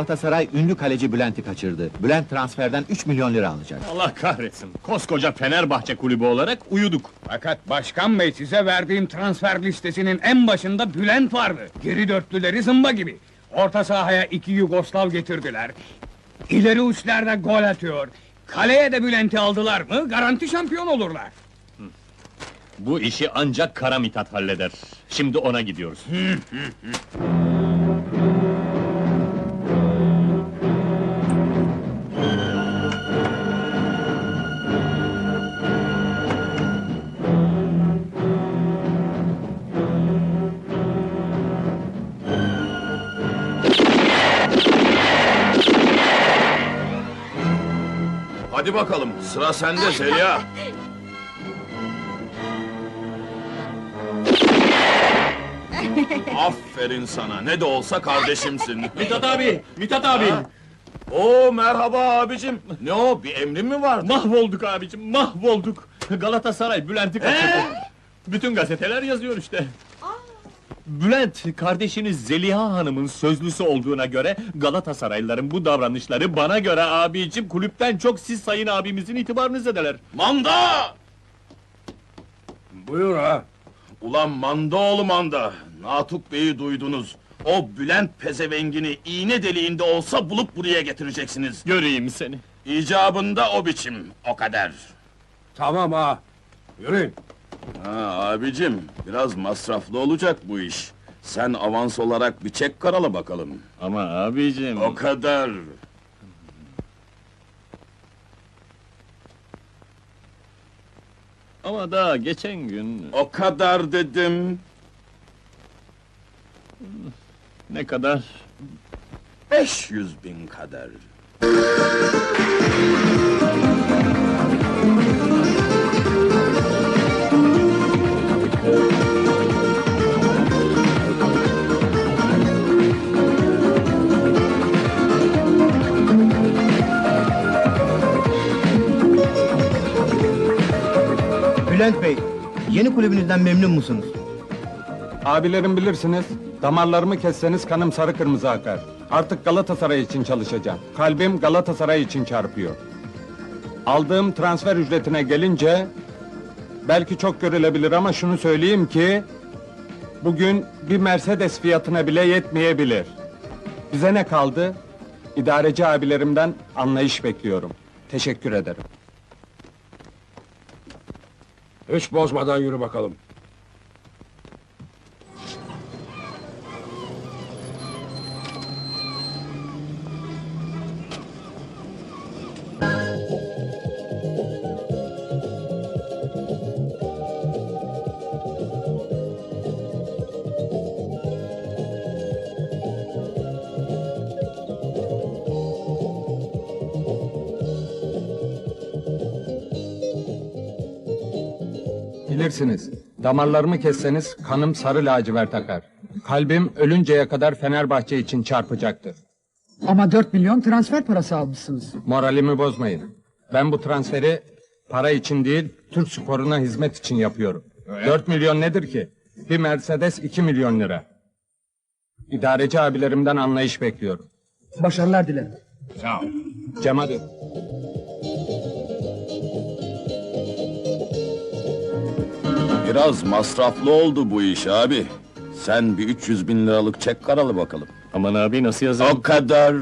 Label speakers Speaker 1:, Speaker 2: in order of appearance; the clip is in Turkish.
Speaker 1: Galatasaray ünlü kaleci Bülent'i kaçırdı. Bülent transferden 3 milyon lira alacak.
Speaker 2: Allah kahretsin. Koskoca Fenerbahçe kulübü olarak uyuduk.
Speaker 3: Fakat başkan bey size verdiğim transfer listesinin en başında Bülent vardı. Geri dörtlüleri zımba gibi. Orta sahaya iki Yugoslav getirdiler. İleri uçlarda gol atıyor. Kaleye de Bülent'i aldılar mı garanti şampiyon olurlar.
Speaker 2: Bu işi ancak Kara Mithat halleder. Şimdi ona gidiyoruz.
Speaker 4: Hadi bakalım, sıra sende Zeliha. Aferin sana, ne de olsa kardeşimsin.
Speaker 2: Mithat abi! Mithat abi!
Speaker 4: Oo merhaba abicim. Ne o, bir emrin mi var?
Speaker 2: Mahvolduk abicim, mahvolduk! Galatasaray Bülent'i kaçırdı. Bütün gazeteler yazıyor işte. Bülent, kardeşiniz Zeliha Hanım'ın sözlüsü olduğuna göre Galatasaraylıların bu davranışları bana göre abicim kulüpten çok siz sayın abimizin itibarını zedeler.
Speaker 4: Manda!
Speaker 3: Buyur ha.
Speaker 4: Ulan manda oğlu manda. Natuk Bey'i duydunuz. O Bülent pezevengini iğne deliğinde olsa bulup buraya getireceksiniz.
Speaker 2: Göreyim seni.
Speaker 4: İcabında o biçim, o kadar.
Speaker 3: Tamam ha. Yürüyün.
Speaker 4: Ha abicim, biraz masraflı olacak bu iş. Sen avans olarak bir çek karala bakalım.
Speaker 2: Ama abicim...
Speaker 4: O kadar.
Speaker 2: Ama daha geçen gün...
Speaker 4: O kadar dedim.
Speaker 2: Ne kadar?
Speaker 4: 500 bin kadar.
Speaker 5: Bülent Bey, yeni kulübünüzden memnun musunuz?
Speaker 3: Abilerim bilirsiniz, damarlarımı kesseniz kanım sarı kırmızı akar. Artık Galatasaray için çalışacağım. Kalbim Galatasaray için çarpıyor. Aldığım transfer ücretine gelince... Belki çok görülebilir ama şunu söyleyeyim ki... Bugün bir Mercedes fiyatına bile yetmeyebilir. Bize ne kaldı? İdareci abilerimden anlayış bekliyorum. Teşekkür ederim.
Speaker 6: Hiç bozmadan yürü bakalım.
Speaker 3: Bilirsiniz, damarlarımı kesseniz kanım sarı lacivert akar. Kalbim ölünceye kadar Fenerbahçe için çarpacaktır.
Speaker 7: Ama 4 milyon transfer parası almışsınız.
Speaker 3: Moralimi bozmayın. Ben bu transferi para için değil, Türk sporuna hizmet için yapıyorum. 4 milyon nedir ki? Bir Mercedes 2 milyon lira. İdareci abilerimden anlayış bekliyorum.
Speaker 7: Başarılar dilerim.
Speaker 3: Cem hadi.
Speaker 4: Biraz masraflı oldu bu iş abi. Sen bir 300 bin liralık çek karalı bakalım.
Speaker 2: Aman abi nasıl yazarım?
Speaker 4: O kadar.